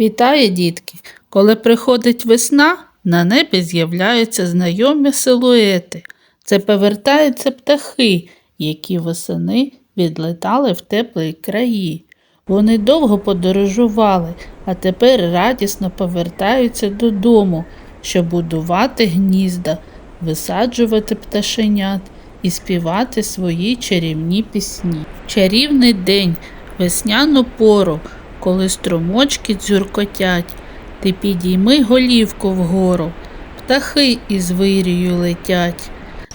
Вітає, дітки! Коли приходить весна, на небі з'являються знайомі силуети. Це повертаються птахи, які восени відлетали в теплі краї. Вони довго подорожували, а тепер радісно повертаються додому, щоб будувати гнізда, висаджувати пташенят і співати свої чарівні пісні. Чарівний день, весняну пору, коли струмочки дзюркотять, ти підійми голівку вгору, птахи із вирію летять,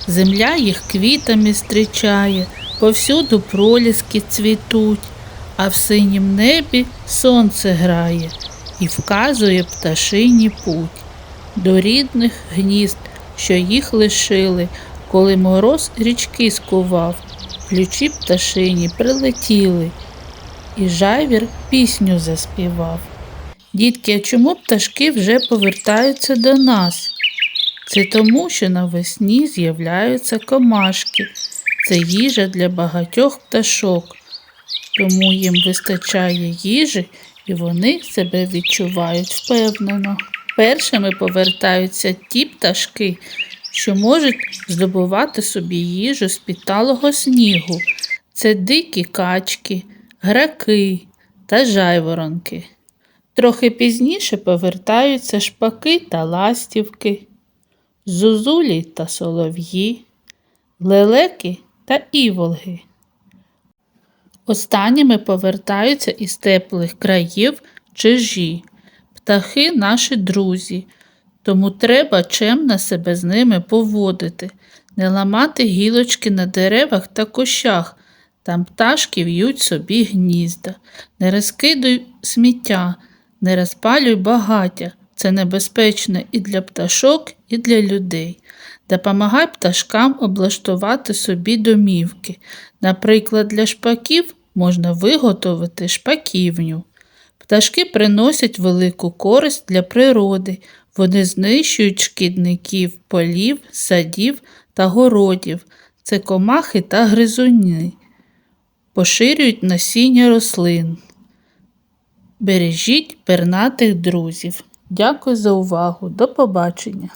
земля їх квітами зустрічає, повсюду проліски цвітуть, а в синім небі сонце грає і вказує пташині путь. До рідних гнізд, що їх лишили, коли мороз річки скував, ключі пташині прилетіли, і жайвір пісню заспівав. Дітки, а чому пташки вже повертаються до нас? Це тому, що навесні з'являються комашки. Це їжа для багатьох пташок. Тому їм вистачає їжі і вони себе відчувають впевнено. Першими повертаються ті пташки, що можуть здобувати собі їжу з підталого снігу. Це дикі качки, граки та жайворонки. Трохи пізніше повертаються шпаки та ластівки, зузулі та солов'ї, лелеки та іволги. Останніми повертаються із теплих країв чижі. Птахи наші друзі, тому треба чемно себе з ними поводити, не ламати гілочки на деревах та кущах. Там пташки в'ють собі гнізда, не розкидуй сміття, не розпалюй багаття. Це небезпечно і для пташок, і для людей. Допомагай пташкам облаштувати собі домівки. Наприклад, для шпаків можна виготовити шпаківню. Пташки приносять велику користь для природи. Вони знищують шкідників полів, садів та городів. Це комахи та гризуни. Поширюють насіння рослин. Бережіть пернатих друзів. Дякую за увагу. До побачення!